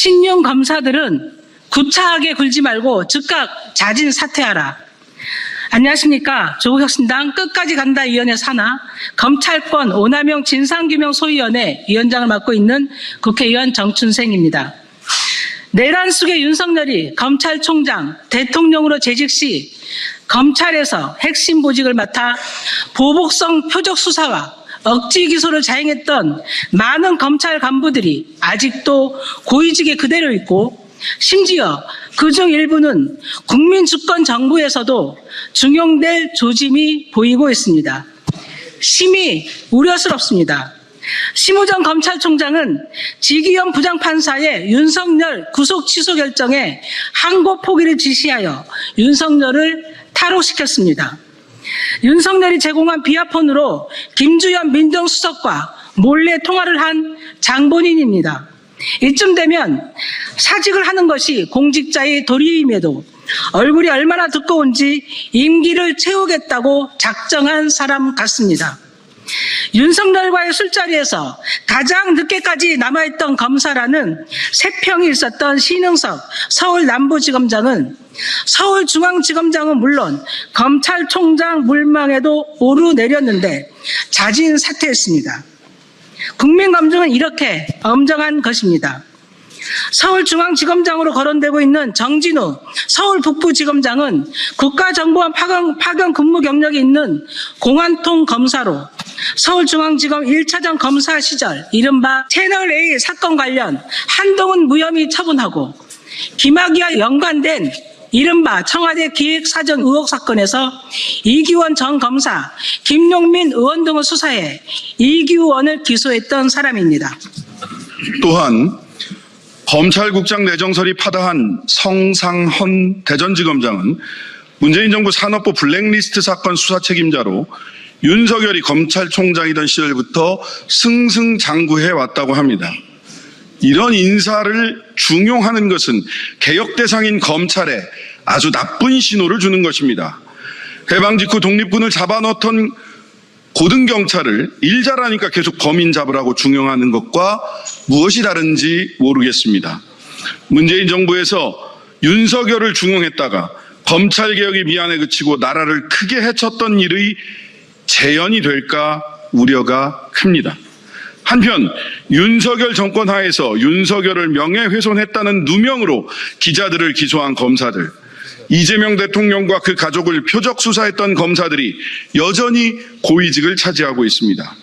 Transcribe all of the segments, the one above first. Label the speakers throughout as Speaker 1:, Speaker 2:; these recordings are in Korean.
Speaker 1: 신용 검사들은 구차하게 굴지 말고 즉각 자진 사퇴하라. 안녕하십니까. 조국혁신당 끝까지 간다 위원회 산하 검찰권 오남용 진상규명 소위원회 위원장을 맡고 있는 국회의원 정춘생입니다. 내란 속의 윤석열이 검찰총장, 대통령으로 재직 시 검찰에서 핵심 보직을 맡아 보복성 표적 수사와 억지 기소를 자행했던 많은 검찰 간부들이 아직도 고위직에 그대로 있고 심지어 그 중 일부는 국민주권 정부에서도 중용될 조짐이 보이고 있습니다. 심히 우려스럽습니다. 심우정 검찰총장은 지기현 부장판사의 윤석열 구속 취소 결정에 항고 포기를 지시하여 윤석열을 탈옥시켰습니다. 윤석열이 제공한 비아폰으로 김주현 민정수석과 몰래 통화를 한 장본인입니다. 이쯤 되면 사직을 하는 것이 공직자의 도리임에도 얼굴이 얼마나 두꺼운지 임기를 채우겠다고 작정한 사람 같습니다. 윤석열과의 술자리에서 가장 늦게까지 남아있던 검사라는 세평이 있었던 신흥석 서울 남부지검장은 서울중앙지검장은 물론 검찰총장 물망에도 오르내렸는데 자진 사퇴했습니다. 국민 감정은 이렇게 엄정한 것입니다. 서울중앙지검장으로 거론되고 있는 정진우 서울북부지검장은 국가정보원 파견, 파견 근무 경력이 있는 공안통 검사로 서울중앙지검 1차장 검사 시절 이른바 채널A 사건 관련 한동훈 무혐의 처분하고 김학의와 연관된 이른바 청와대 기획사전 의혹 사건에서 이기원 전 검사, 김용민 의원 등을 수사해 이기원을 기소했던 사람입니다.
Speaker 2: 또한 검찰국장 내정설이 파다한 성상헌 대전지검장은 문재인 정부 산업부 블랙리스트 사건 수사 책임자로 윤석열이 검찰총장이던 시절부터 승승장구해 왔다고 합니다. 이런 인사를 중용하는 것은 개혁 대상인 검찰에 아주 나쁜 신호를 주는 것입니다. 해방 직후 독립군을 잡아넣던 고등경찰을 일 잘하니까 계속 범인 잡으라고 중용하는 것과 무엇이 다른지 모르겠습니다. 문재인 정부에서 윤석열을 중용했다가 검찰개혁이 미안에 그치고 나라를 크게 해쳤던 일의 재현이 될까 우려가 큽니다. 한편 윤석열 정권 하에서 윤석열을 명예훼손했다는 누명으로 기자들을 기소한 검사들, 이재명 대통령과 그 가족을 표적 수사했던 검사들이 여전히 고위직을 차지하고 있습니다.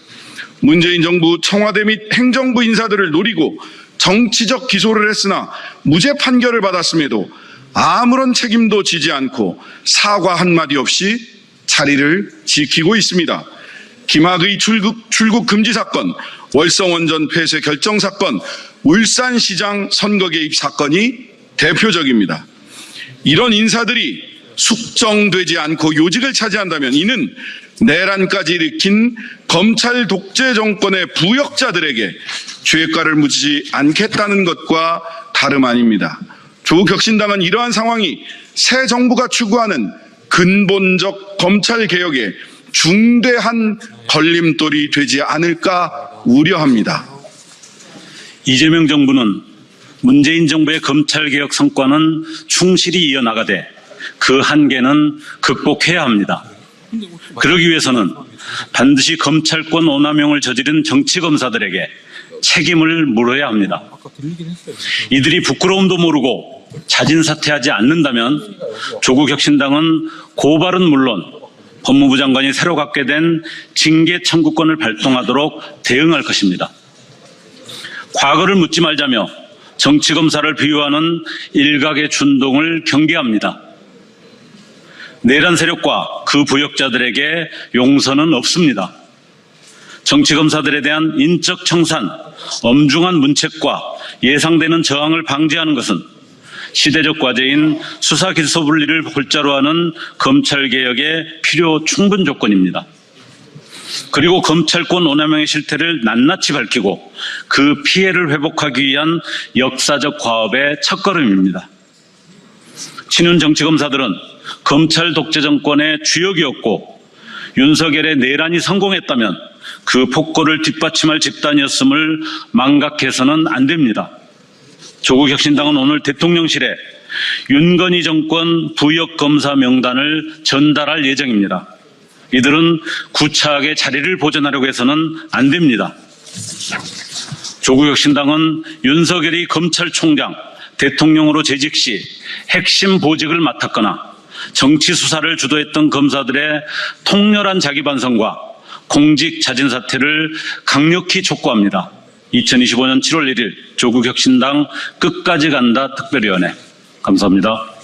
Speaker 2: 문재인 정부 청와대 및 행정부 인사들을 노리고 정치적 기소를 했으나 무죄 판결을 받았음에도 아무런 책임도 지지 않고 사과 한마디 없이 자리를 지키고 있습니다. 김학의 출국, 출국 금지 사건, 월성원전 폐쇄 결정 사건, 울산시장 선거 개입 사건이 대표적입니다. 이런 인사들이 숙정되지 않고 요직을 차지한다면 이는 내란까지 일으킨 검찰 독재 정권의 부역자들에게 죄가를 묻지 않겠다는 것과 다름 아닙니다. 조국 혁신당은 이러한 상황이 새 정부가 추구하는 근본적 검찰 개혁에 중대한 걸림돌이 되지 않을까 우려합니다.
Speaker 3: 이재명 정부는 문재인 정부의 검찰개혁 성과는 충실히 이어나가되 그 한계는 극복해야 합니다. 그러기 위해서는 반드시 검찰권 오남용을 저지른 정치검사들에게 책임을 물어야 합니다. 이들이 부끄러움도 모르고 자진 사퇴하지 않는다면 조국 혁신당은 고발은 물론 법무부 장관이 새로 갖게 된 징계 청구권을 발동하도록 대응할 것입니다. 과거를 묻지 말자며 정치검사를 비유하는 일각의 준동을 경계합니다. 내란 세력과 그 부역자들에게 용서는 없습니다. 정치검사들에 대한 인적 청산, 엄중한 문책과 예상되는 저항을 방지하는 것은 시대적 과제인 수사 기소 분리를 골자로 하는 검찰 개혁의 필요 충분 조건입니다. 그리고 검찰권 오남용의 실태를 낱낱이 밝히고 그 피해를 회복하기 위한 역사적 과업의 첫걸음입니다. 친윤 정치검사들은 검찰 독재 정권의 주역이었고 윤석열의 내란이 성공했다면 그 폭거를 뒷받침할 집단이었음을 망각해서는 안 됩니다. 조국혁신당은 오늘 대통령실에 윤건희 정권 부역 검사 명단을 전달할 예정입니다. 이들은 구차하게 자리를 보존하려고 해서는 안 됩니다. 조국혁신당은 윤석열이 검찰총장, 대통령으로 재직 시 핵심 보직을 맡았거나 정치 수사를 주도했던 검사들의 통렬한 자기 반성과 공직 자진 사퇴를 강력히 촉구합니다. 2025년 7월 1일 조국혁신당 끝까지 간다 특별위원회 감사합니다.